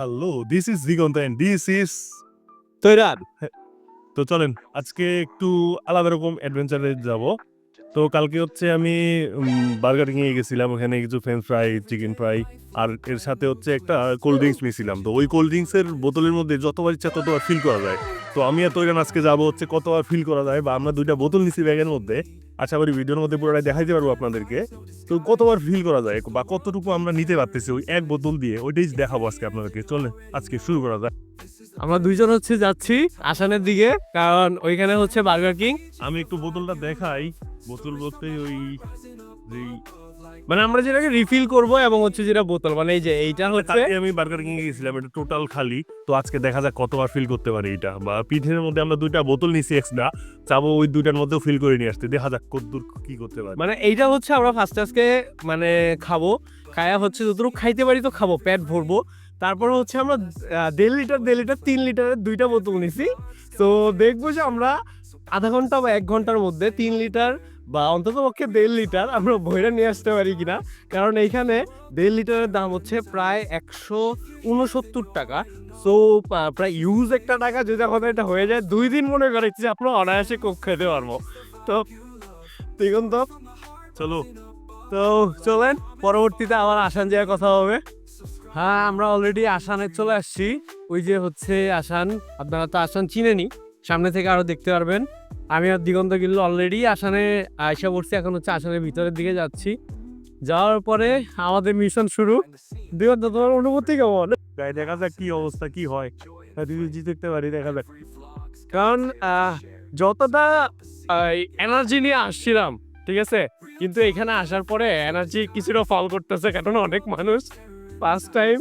Hello this is Digonto and this is তৈরান তো চলেন আজকে একটু আলাদা রকম অ্যাডভেঞ্চারে যাব। তো কালকে হচ্ছে আমি বার্গার কিনে গেছিলাম ওখানে কিছু ফ্রেঞ্চ ফ্রাই চিকেন ফ্রাই আর এর সাথে হচ্ছে একটা কোল্ড ড্রিঙ্কস নিয়েছিলাম। তো ওই কোল্ড ড্রিঙ্কসের বোতলের মধ্যে যতবার ইচ্ছা ততবার ফিল করা যায়। তো আমি আর তৈরান আজকে যাব হচ্ছে কতবার ফিল করা যায় বা আমরা দুইটা বোতল নিছি ব্যাগের মধ্যে। আশা করি ভিডিওর মধ্যে পুরোটাই দেখাইতে পারব আপনাদেরকে। তো কতবার ফিল করা যায় বা কতটুকু আমরা নিতে পারতেছি ওই এক বোতল দিয়ে ওইটাই দেখাবো আজকে আপনাদেরকে। চলে আজকে শুরু করা যায় আমরা দুইজন হচ্ছে যাচ্ছি আসানের দিকে কারণ ওইখানে হচ্ছে বার্গার কিং আমি একটু বোতলটা দেখাই। বোতল বলতে ওই যেই মানে আমরা যেটাকে রিফিল করব এবং হচ্ছে যেটা বোতল মানে এই যে এইটা হচ্ছে কালকে আমি বার্গার কিনে গেছিলাম এটা টোটাল খালি। তো আজকে দেখা যাক কতবার ফিল করতে পারি এটা। বা পিঠের মধ্যে আমরা দুইটা বোতল নিছি এক্সট্রা চাবো ওই দুইটার মধ্যেও ফিল করে নিয়ে আসতে। দেখা যাক কতদূর কি করতে পারি। মানে এইটা হচ্ছে আমরা ফার্স্ট আজকে মানে খাব। খায়া হচ্ছে যতটুকু খাইতে পারি তো খাব পেট ভরবো। তারপর হচ্ছে আমরা দেড় লিটার দেড় লিটার তিন লিটারের দুইটা বোতল নিছি। তো দেখব যে আমরা আধা ঘণ্টা বা এক ঘণ্টার মধ্যে তিন লিটার বা অন্তত পক্ষে দেড় লিটার আমরা বইটা নিয়ে আসতে পারি কিনা? কারণ এইখানে দেড় লিটারের দাম হচ্ছে প্রায় একশো উনসত্তর টাকা। সো প্রায় ইউজ একটা টাকা যদি আমাদের এটা হয়ে যায়, দুই দিন মনে করেছি আপনার অনায়াসে কোক খেতে পারব। তো, দিগন্ত, চলো। তো, চলেন, পরবর্তীতে আবার আসান যাওয়ার কথা হবে। হ্যাঁ আমরা অলরেডি আসানে চলে আসছি। ওই যে হচ্ছে আসান, আপনারা তো আসান চিনেনি সামনে থেকে আরও দেখতে পারবেন। আমি আর দিগন্ত কিন্তু অলরেডি আসানে আয়সা পড়ছি এখন হচ্ছে আসানের ভিতরের দিকে যাচ্ছি। যাওয়ার পরে আমাদের মিশন শুরু। দিগন্ত তোমার অনুভূতি কেমন? দেখা যাক কি অবস্থা কি হয়। যদি জিতে পারি দেখা যাক। কারণ যতটা এনার্জি নিয়ে আসছিলাম ঠিক আছে? কিন্তু এখানে আসার পরে এনার্জি কিছুটা ফল করতেছে কারণ অনেক মানুষ ফার্স্ট টাইম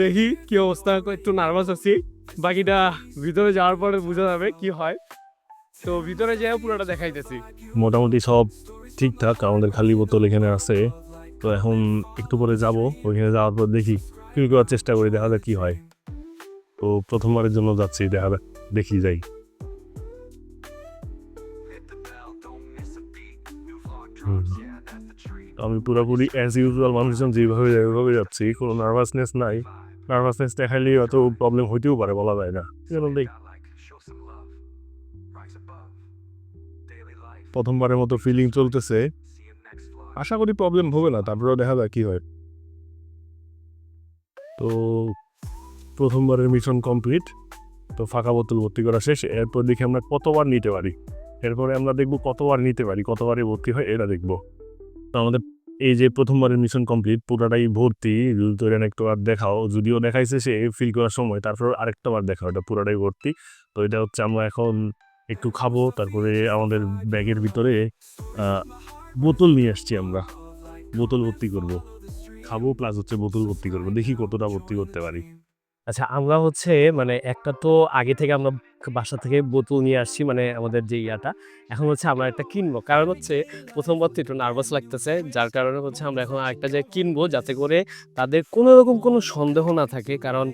দেখি কি অবস্থা একটু নার্ভাস আছি। বাকিটা ভিতরে যাওয়ার পরে বোঝা যাবে কি হয়। তো ভিতরে যাই পুরোটা দেখাইতেছি। মোটামুটি সব ঠিকঠাক, আমাদের খালি বোতল এখানে আছে। তো এখন একটু পরে যাব, ওইখানে যাওয়ার পর দেখি ফিল করার চেষ্টা করি, দেখা যাক কি হয়। তো প্রথমবারের জন্য যাচ্ছি, দেখা যাক, দেখি যাই। আমি পুরোপুরি অ্যাজ ইউজুয়াল মানুষজন যেভাবে যায় ওইভাবে যাচ্ছি, কোনো নার্ভাসনেস নাই। নার্ভাসনেস দেখাইলে হয়তো প্রবলেম হইতেও পারে, বলা যায় না। দেখ প্রথমবারের মতো ফিলিং চলতেছে। আশা করি প্রবলেম হবে না, তারপরেও দেখা যাক কি হয়। তো প্রথমবারের মিশন কমপ্লিট তো ফাঁকা বোতল ভর্তি করা শেষ, এরপর দেখি আমরা কতবার নিতে পারি। এরপরে আমরা দেখব কতবার নিতে পারি কতবারে ভর্তি হয়, এটা দেখব। তো আমাদের এই যে প্রথমবারের মিশন কমপ্লিট পুরাটাই ভর্তি তৈরি একটু দেখাও। যদিও দেখাইছে সে ফিল করার সময়, তারপর আরেকটা বার দেখাও, এটা পুরাটাই ভর্তি। তো এটা হচ্ছে আমরা এখন একটু খাব, তারপরে আমাদের ব্যাগের ভিতরে বোতল নিয়ে আসছি আমরা। বোতল ভর্তি করব। খাব প্লাস হচ্ছে বোতল ভর্তি করব। দেখি কতটা ভর্তি করতে পারি। আচ্ছা আমরা হচ্ছে মানে একটা তো আগে থেকে আমরা বাসা থেকে বোতল নিয়ে আসছি মানে আমাদের যে ইয়াটা, এখন হচ্ছে আমরা একটা কিনবো। কারণ হচ্ছে প্রথমবার তো একটু নার্ভাস লাগতেছে, যার কারণে হচ্ছে আমরা এখন আরেকটা জায়গায় কিনবো, যাতে করে তাদের কোনো রকম কোনো সন্দেহ না থাকে। কারণ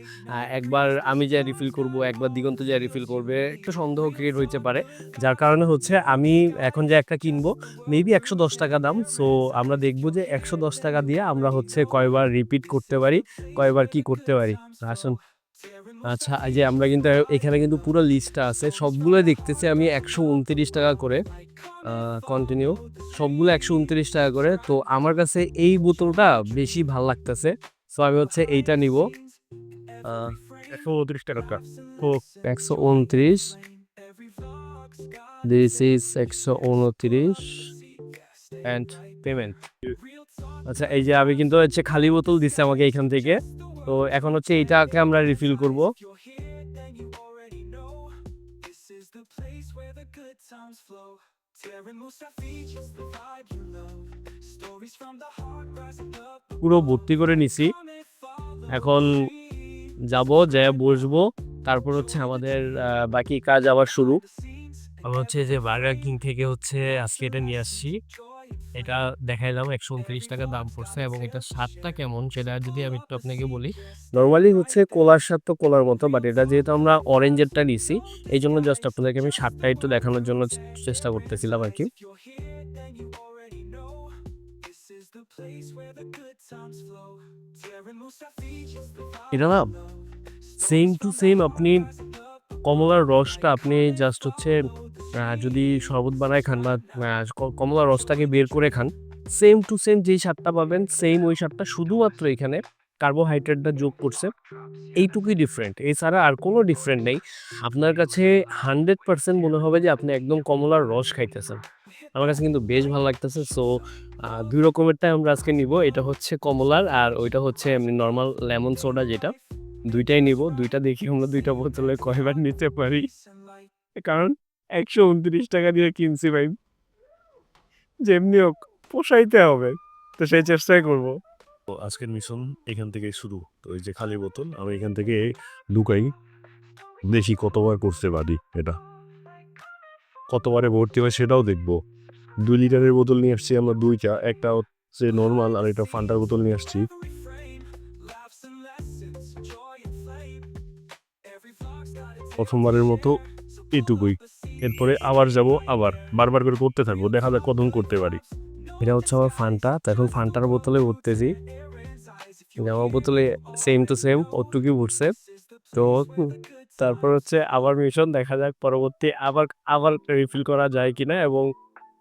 একবার আমি যা রিফিল করব, একবার দিগন্ত যা রিফিল করবে, একটু সন্দেহ ক্রিয়েট হইতে পারে। যার কারণে হচ্ছে আমি এখন যে একটা কিনবো মেবি একশো দশ টাকা দাম। সো আমরা দেখব যে একশো দশ টাকা দিয়ে আমরা হচ্ছে কয়বার রিপিট করতে পারি, কয়বার কি করতে পারি। আসুন। আচ্ছা এই যে আমরা কিন্তু এখানে কিন্তু পুরো লিস্টটা আছে। সবগুলো দেখতেছি আমি একশো উনত্রিশ টাকা করে কন্টিনিউ সবগুলো একশো উনত্রিশ টাকা করে। তো আমার কাছে এই বোতলটা বেশি ভালো লাগতেছে। সো আমি হচ্ছে এইটা নিব। একশো উনত্রিশ টাকা। তো একশো উনত্রিশ। দিস ইজ একশো উনত্রিশ। অ্যান্ড পেমেন্ট আচ্ছা এই যে আমি কিন্তু হচ্ছে খালি বোতল দিচ্ছে আমাকে এখান থেকে। তো এখন হচ্ছে এইটাকে আমরা রিফিল করব। পুরো ভর্তি করে নিছি। এখন যাব যে বসবো। তারপর হচ্ছে আমাদের বাকি কাজ আবার শুরু। আমরা হচ্ছে যে বার্গার কিং থেকে হচ্ছে আজকে এটা নিয়ে আসছি। এটা দেখাইলাম একশো উনত্রিশ টাকা দাম পড়ছে এবং এটা স্বাদটা কেমন সেটা যদি আমি একটু আপনাকে বলি। নর্মালি হচ্ছে কোলার স্বাদ তো কোলার মতো বাট এটা যেহেতু আমরা অরেঞ্জেরটা নিছি এই জন্য জাস্ট আপনাদেরকে আমি স্বাদটা একটু দেখানোর জন্য চেষ্টা করতেছিলাম আর কি। এটা না সেম টু সেম আপনি কমলার রসটা আপনি জাস্ট হচ্ছে যদি শরবত বানায় খান বা কমলার রসটাকে বের করে খান সেম টু সেম যেই স্বাদটা পাবেন সেম ওই স্বাদটা শুধুমাত্র এখানে কার্বোহাইড্রেটটা যোগ করছে। এইটুকুই ডিফারেন্ট এছাড়া আর কোনো ডিফারেন্ট নেই। আপনার কাছে হান্ড্রেড পার্সেন্ট মনে হবে যে আপনি একদম কমলার রস খাইতেছেন। আমার কাছে কিন্তু বেশ ভালো লাগতেছে সো দুই রকমেরটাই আমরা আজকে নিব। এটা হচ্ছে কমলার আর ওইটা হচ্ছে এমনি নর্মাল লেমন সোডা যেটা। দুইটাই নিব, দুইটা দেখি আমরা দুইটা বোতলে কয়বার নিতে পারি। কারণ একশো উনত্রিশ টাকা দিয়ে কিনছি ভাই। যেমনি হোক, পোষাইতে হবে। তো সেই চেষ্টাই করব। আজকের মিশন এখান থেকে শুরু। তো এই যে খালি বোতল, আমি এখান থেকে লুকাই। দেখি কতবার করতে পারি এটা। কতবারে ভর্তি হয় সেটাও দেখব। দুই লিটারের বোতল নিয়ে আসছি আমরা দুইটা, একটা হচ্ছে নর্মাল আর একটা ফান্টার বোতল নিয়ে আসছি। প্রথমবারের মতো এটুকুই। এরপরে আবার যাব, আবার বারবার করে করতে থাকব, দেখা যাক কতক্ষণ করতে পারি। এটা হচ্ছে আমার ফান্টা, তো এখন ফান্টার বোতলে ভরতেছি। আমার বোতলে সেম টু সেম ওটুকুই ভরছে। তো তারপর হচ্ছে আবার মিশন দেখা যাক পরবর্তী আবার আবার রিফিল করা যায় কিনা এবং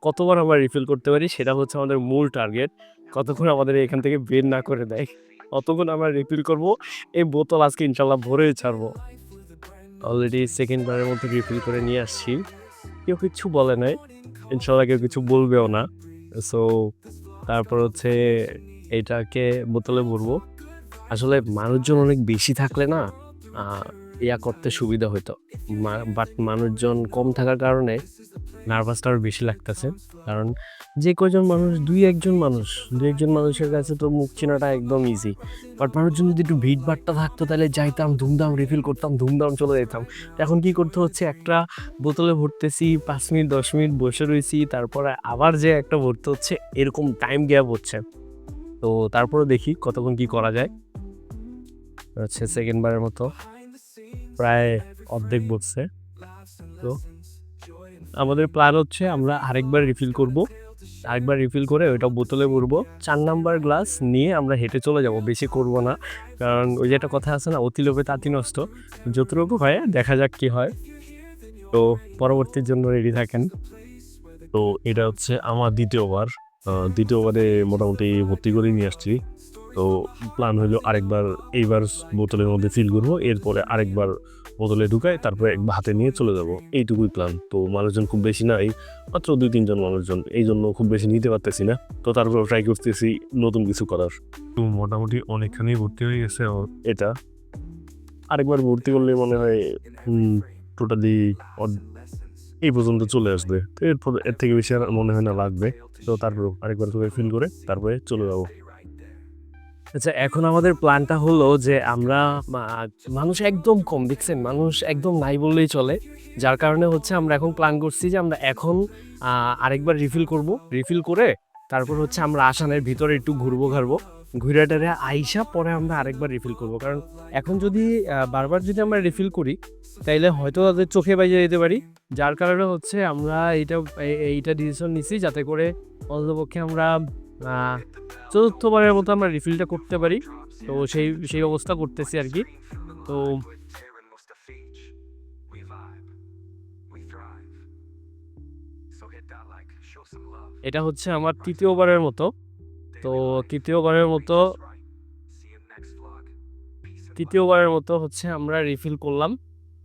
কতবার আমরা রিফিল করতে পারি, সেটা হচ্ছে আমাদের মূল টার্গেট কতক্ষণ আমাদের এখান থেকে বের না করে দেয় অতক্ষণ আমরা রিফিল করব, এই বোতল আজকে ইনশাল্লাহ ভরে ছাড়বো। অলরেডি সেকেন্ড বারের মধ্যে রিফিল করে নিয়ে আসছি। কেউ কিছু বলে নাই। ইনশাল্লাহ কেউ কিছু বলবেও না। সো তারপর হচ্ছে এটাকে বোতলে ভরবো। আসলে মানুষজন অনেক বেশি থাকলে না ইয়া করতে সুবিধা হতো বাট মানুষজন কম থাকার কারণে নার্ভাসটা আরও বেশি লাগতেছে। কারণ যে কজন মানুষ, দুই একজন মানুষ, দুই একজন মানুষের কাছে তো মুখ চেনাটা একদম ইজি বাট মানুষজন যদি একটু ভিড় ভাট্টা থাকতো, তাহলে যাইতাম, ধুমধাম রিফিল করতাম, ধুমধাম চলে যেতাম। এখন কি করতে হচ্ছে? একটা বোতলে ভরতেছি, পাঁচ মিনিট, দশ মিনিট বসে রয়েছি তারপরে আবার যে একটা ভরতে হচ্ছে, এরকম টাইম গ্যাপ হচ্ছে। তো তারপরে দেখি কতক্ষণ কি করা যায়। হচ্ছে সেকেন্ডবারের মতো। প্রায় অর্ধেক বসছে। তো আমাদের প্ল্যান হচ্ছে আমরা আরেকবার রিফিল করব। আরেকবার রিফিল করে ওইটা বোতলে ভরবো। চার নাম্বার গ্লাস নিয়ে আমরা হেঁটে চলে যাব, বেশি করব না। কারণ ওই যে একটা কথা আছে না, অতি লোভে তাঁতি নষ্ট। যতটুকু হয়, দেখা যাক কি হয়। তো পরবর্তীর জন্য রেডি থাকেন। তো এটা হচ্ছে আমার দ্বিতীয়বার। দ্বিতীয়বারে মোটামুটি ভর্তি করে নিয়ে আসছি। তো প্ল্যান হলো আরেকবার এইবার বোতলের মধ্যে ফিল করব এরপরে আরেকবার বোতলে ঢুকাই তারপরে একবার হাতে নিয়ে চলে যাব। এইটুকুই প্ল্যান তো মানুষজন খুব বেশি নাই মাত্র দুই তিনজন মানুষজন। এই জন্য খুব বেশি নিতে পারতেছি না। তো তারপর ট্রাই করতেছি নতুন কিছু করার। তো মোটামুটি অনেকখানি ভর্তি হয়ে গেছে এটা। আরেকবার ভর্তি করলে মনে হয় টোটালি এই পর্যন্ত চলে আসবে। তো এরপর এর থেকে বেশি আর মনে হয় না লাগবে। তো তারপর আরেকবার ফিল করে তারপরে চলে যাব। আচ্ছা এখন আমাদের প্ল্যানটা হলো যে আমরা মানুষ একদম কম, দেখছেন? মানুষ একদম নাই বললেই চলে। যার কারণে হচ্ছে আমরা এখন প্ল্যান করছি যে আমরা এখন আরেকবার রিফিল করব। রিফিল করে তারপর হচ্ছে আমরা আসানের ভিতরে একটু ঘুরবো ঘারবো ঘুরে টারে আইসা পরে আমরা আরেকবার রিফিল করব। কারণ এখন যদি বারবার যদি আমরা রিফিল করি, তাইলে হয়তো তাদের চোখে বাইজে যেতে পারি। যার কারণে হচ্ছে আমরা এইটা এইটা ডিসিশন নিছি যাতে করে অন্ততপক্ষে আমরা চতুর্থবারের মতো আমরা রিফিলটা করতে পারি। তো সেই সেই অবস্থা করতেছি আর কি। তো. এটা হচ্ছে আমার তৃতীয়বারের মতো। তো তৃতীয়বারের মতো তৃতীয়বারের মতো হচ্ছে আমরা রিফিল করলাম।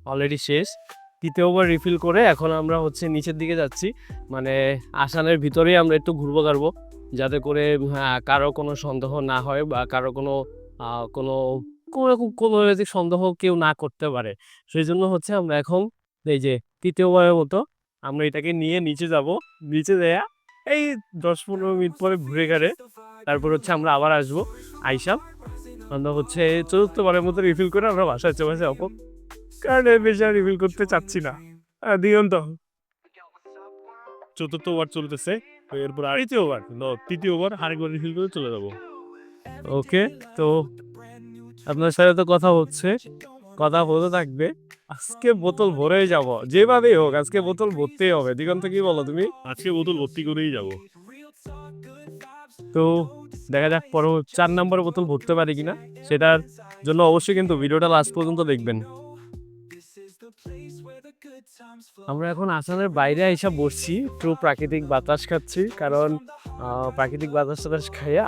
অলরেডি শেষ। তৃতীয়বার রিফিল করে এখন আমরা হচ্ছে নিচের দিকে যাচ্ছি। মানে আসানের ভিতরেই আমরা একটু ঘুরবো গাড়বো যাতে করে হ্যাঁ, কারও কোনো সন্দেহ না হয় বা কারও কোনো কোনো কোনো রকম রাজনৈতিক সন্দেহ কেউ না করতে পারে। সেই জন্য হচ্ছে আমরা এখন এই যে তৃতীয়বারের মতো আমরা এটাকে নিয়ে নিচে যাব। নিচে দেয়া এই দশ পনেরো মিনিট পরে ঘুরে গেলে তারপর হচ্ছে আমরা আবার আসব আইসা। আমরা হচ্ছে চতুর্থবারের মতো রিফিল করে আমরা বাসায় চলে যাব কারণ এর বেশি রিফিল করতে চাচ্ছি না। দিগন্ত চতুর্থবার চলতেছে। তো এরপর আর তৃতীয়বার no, তৃতীয়বার আরেকবার রিফিল করে চলে যাব। ওকে তো আপনার সাথে তো কথা হচ্ছে কথা হতে থাকবে। আজকে বোতল ভরেই যাব যেভাবেই হোক আজকে বোতল ভরতেই হবে। দিগন্ত কি বলো তুমি? আজকে বোতল ভর্তি করেই যাব। তো দেখা যাক পর চার নম্বর বোতল ভরতে পারি কিনা সেটার জন্য অবশ্যই কিন্তু ভিডিওটা লাস্ট পর্যন্ত দেখবেন। আমরা এখন আসামের বাইরে এসে বসছি, একটু প্রাকৃতিক বাতাস খাচ্ছি, কারণ প্রাকৃতিক বাতাস টাতাস খাইয়া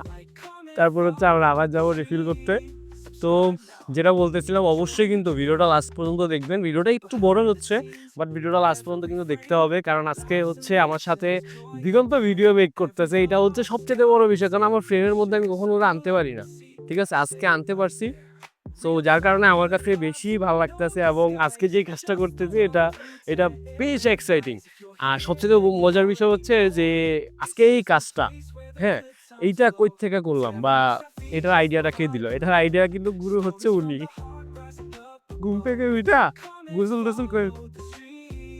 তারপর হচ্ছে আমরা আবার যাব রিফিল করতে। তো যেটা বলতেছিলাম, অবশ্যই কিন্তু ভিডিওটা লাস্ট পর্যন্ত দেখবেন। ভিডিওটা একটু বড় হচ্ছে বাট ভিডিওটা লাস্ট পর্যন্ত কিন্তু দেখতে হবে, কারণ আজকে হচ্ছে আমার সাথে দিগন্ত ভিডিও মেক করতেছে। এটা হচ্ছে সবচেয়ে বড় বিষয়, কারণ আমার ফ্রেন্ডের মধ্যে আমি কখনো আনতে পারি না। ঠিক আছে, আজকে আনতে পারছি। সো যার কারণে আমার কাছে বেশি ভালো লাগতেছে এবং আজকে যে কাজটা করতেছি, এটা এটা বেশ এক্সাইটিং আর সবচেয়ে মজার বিষয় হচ্ছে যে, আজকে এই কাজটা হ্যাঁ এইটা কই থেকে করলাম বা এটার আইডিয়াটা কে দিল? এটার আইডিয়া কিন্তু গুরু হচ্ছে উনি। ঘুম থেকে উঠা গুসল টুসল করে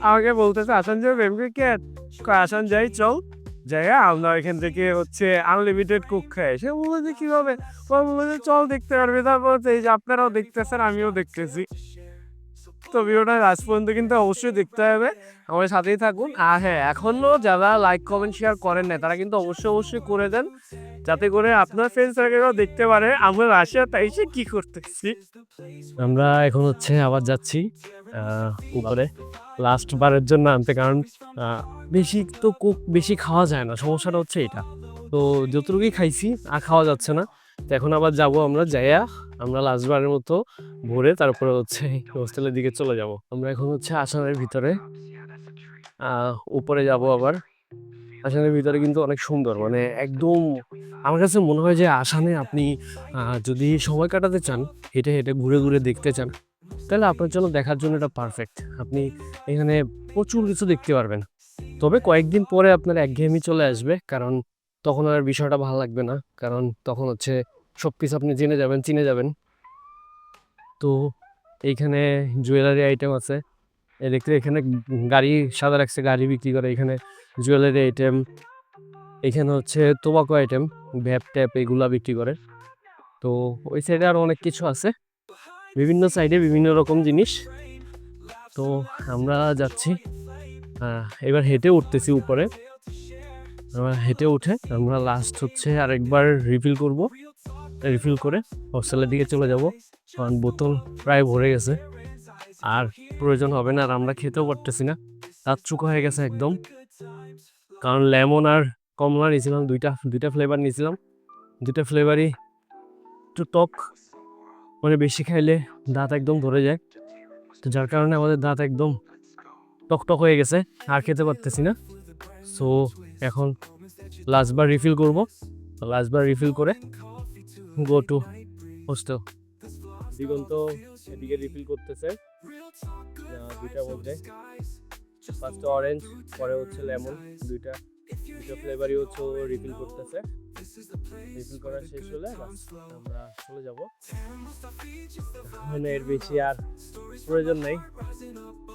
আমাকে বলতেছে আসান যাবে কে আসান যাই, চল। যাই আমরা এখান থেকে হচ্ছে আনলিমিটেড কুক খাই। সে বলল যে কীভাবে? বলল যে চল দেখতে পারবে। তারপর এই যে আপনারাও দেখতেছেন, আমিও দেখতেছি। তো ভিডিওটা লাস্ট পর্যন্ত কিন্তু অবশ্যই দেখতে হবে। আমার সাথেই থাকুন। আর হ্যাঁ এখনও যারা লাইক কমেন্ট শেয়ার করেন না তারা কিন্তু অবশ্যই অবশ্যই করে দেন। যাতে করে আপনার ফ্রেন্ড সার্কেলও দেখতে পারে আমরা রাশিয়া তাই সে কী করতেছি। আমরা এখন হচ্ছে আবার যাচ্ছি উপরে। লাস্ট বারের জন্য আনতে, কারণ বেশি তো কুক বেশি খাওয়া যায় না। সমস্যাটা হচ্ছে এটা। তো যতটুকুই খাইছি, আর খাওয়া যাচ্ছে না। তো এখন আবার যাব আমরা, যাইয়া আমরা লাস্ট বারের মতো ভরে, তারপরে হচ্ছে হোস্টেলের দিকে চলে যাব। আমরা এখন হচ্ছে আসামের ভিতরে। উপরে যাব আবার। আসামের ভিতরে কিন্তু অনেক সুন্দর মানে একদম আমার কাছে মনে হয় যে আসামে আপনি যদি সময় কাটাতে চান, হেঁটে হেঁটে ঘুরে ঘুরে দেখতে চান তাহলে আপনার জন্য দেখার জন্য এটা পারফেক্ট আপনি এখানে প্রচুর কিছু দেখতে পারবেন। তবে কয়েকদিন পরে আপনার একঘেয়েমি চলে আসবে, কারণ তখন আর বিষয়টা ভালো লাগবে না, কারণ তখন হচ্ছে সব কিছু আপনি জেনে যাবেন, চিনে যাবেন। তো এইখানে জুয়েলারি আইটেম আছে। দেখতে এখানে গাড়ি, সাদা রাখছে, গাড়ি বিক্রি করে এখানে জুয়েলারি আইটেম এখানে হচ্ছে তোবাকো আইটেম ভ্যাপ ট্যাপ এগুলা বিক্রি করে। তো ওই সাইডে আরও অনেক কিছু আছে। বিভিন্ন সাইডে বিভিন্ন রকম জিনিস। তো আমরা যাচ্ছি এবার হেঁটে উঠতেছি উপরে। হেঁটে উঠে আমরা লাস্ট হচ্ছে আরেকবার রিফিল করব। রিফিল করে হোস্টেলের দিকে চলে যাব। কারণ বোতল প্রায় ভরে গেছে। আর প্রয়োজন হবে না আর আমরা খেতেও পারতেছি না। তার চুকা হয়ে গেছে একদম। কারণ লেমন আর কমলা নিয়েছিলাম, দুইটা দুইটা ফ্লেভার নিয়েছিলাম। দুইটা ফ্লেভারই একটু টক। মানে বেশি খাইলে দাঁত একদম ধরে যায়। তো যার কারণে আমাদের দাঁত একদম টক টক হয়ে গেছে, আর খেতে পারতেছি না। সো এখন লাস্টবার রিফিল করব। লাস্টবার রিফিল করে গো টু হোস্টেল দিগন্ত এদিকে রিফিল করতেছে। দুইটা বলতে ফার্স্টে অরেঞ্জ পরে হচ্ছে লেমন দুইটা। দুইটা ফ্লেভারই হচ্ছে রিফিল করতেছে। রিফিল করা শেষ হলে আমরা চলে যাব। মানে এর বেশি আর প্রয়োজন নেই।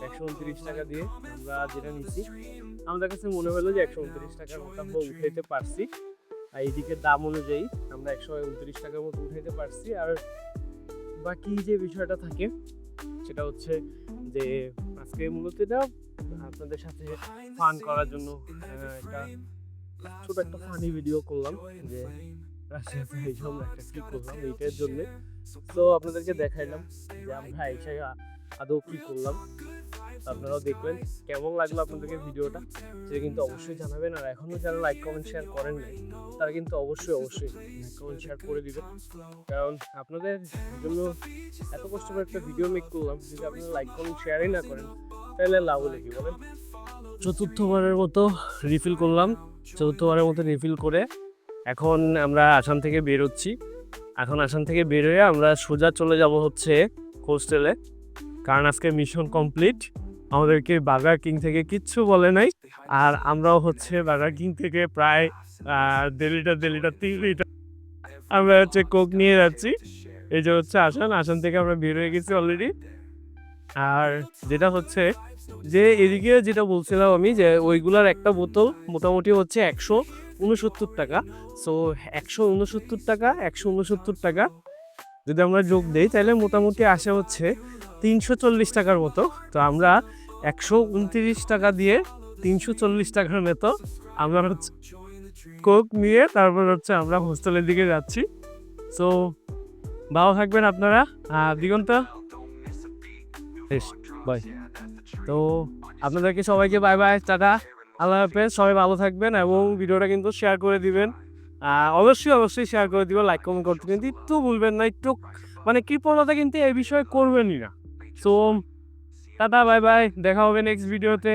একশো উনত্রিশ টাকা দিয়ে আমরা যেটা নিচ্ছি আমাদের কাছে মনে হলো যে একশো উনত্রিশ টাকার মতো আমরা উঠাইতে পারছি। আর এইদিকে দাম অনুযায়ী আমরা একশো উনত্রিশ টাকার মতো উঠাইতে পারছি। আর বাকি যে বিষয়টা থাকে সেটা হচ্ছে যে আজকে মূলত এটা আপনাদের সাথে ফান করার জন্য একটা ছোট একটা ফানি ভিডিও করলাম যে রাশিয়াতে এইসব একটা কি করলাম, এইটার জন্য। তো আপনাদেরকে দেখাইলাম যে আমরা এসে আদৌ কি করলাম। আপনারাও দেখবেন কেমন লাগল আপনাদেরকে ভিডিওটা। সেটা কিন্তু অবশ্যই জানাবেন। আর এখনও যারা লাইক কমেন্ট শেয়ার করেন নাই, তারা কিন্তু অবশ্যই অবশ্যই লাইক কমেন্ট শেয়ার করে দিবেন। কারণ আপনাদের জন্য এত কষ্ট করে একটা ভিডিও মেক করলাম। যদি আপনারা লাইক কমেন্ট শেয়ারই না করেন, তাহলে লাভ কি বলেন? চতুর্থবারের মতো রিফিল করলাম। চতুর্থবারের মতো রিফিল করে এখন আমরা আসাম থেকে বেরোচ্ছি। এখন আসাম থেকে বেরোয় আমরা সোজা চলে যাব হচ্ছে হোস্টেলে কারণ আজকে মিশন কমপ্লিট আমাদেরকে বার্গার কিং থেকে কিচ্ছু বলে নাই। আর আমরাও হচ্ছে বার্গার কিং থেকে প্রায় দেড় লিটার দেড় লিটার তিন লিটার আমরা হচ্ছে কোক নিয়ে যাচ্ছি। এই যে হচ্ছে আসান আসান থেকে আমরা বের হয়ে গেছি অলরেডি আর যেটা হচ্ছে যে এদিকে যেটা বলছিলাম আমি যে ওইগুলার একটা বোতল মোটামুটি হচ্ছে একশো উনসত্তর টাকা। সো একশো উনসত্তর টাকা, একশো উনসত্তর টাকা। যদি আমরা যোগ দিই তাহলে মোটামুটি আসে হচ্ছে তিনশো চল্লিশ টাকার মতো। তো আমরা একশো উনত্রিশ টাকা দিয়ে তিনশো চল্লিশ টাকার মতো আমরা হচ্ছে কোক নিয়ে তারপর হচ্ছে আমরা হোস্টেলের দিকে যাচ্ছি। সো ভালো থাকবেন আপনারা। দিগন্ত বাই তো আপনাদেরকে সবাইকে বাই বাই টাটা, আল্লাহ হাফেজ, সবাই ভালো থাকবেন এবং ভিডিওটা কিন্তু শেয়ার করে দিবেন। অবশ্যই অবশ্যই শেয়ার করে দিবেন লাইক কমেন্ট করতে কিন্তু একটু ভুলবেন না, একটু মানে কৃপণতা কিন্তু এই বিষয়ে করবেনই না। সো টাটা বাই বাই দেখা হবে নেক্সট ভিডিওতে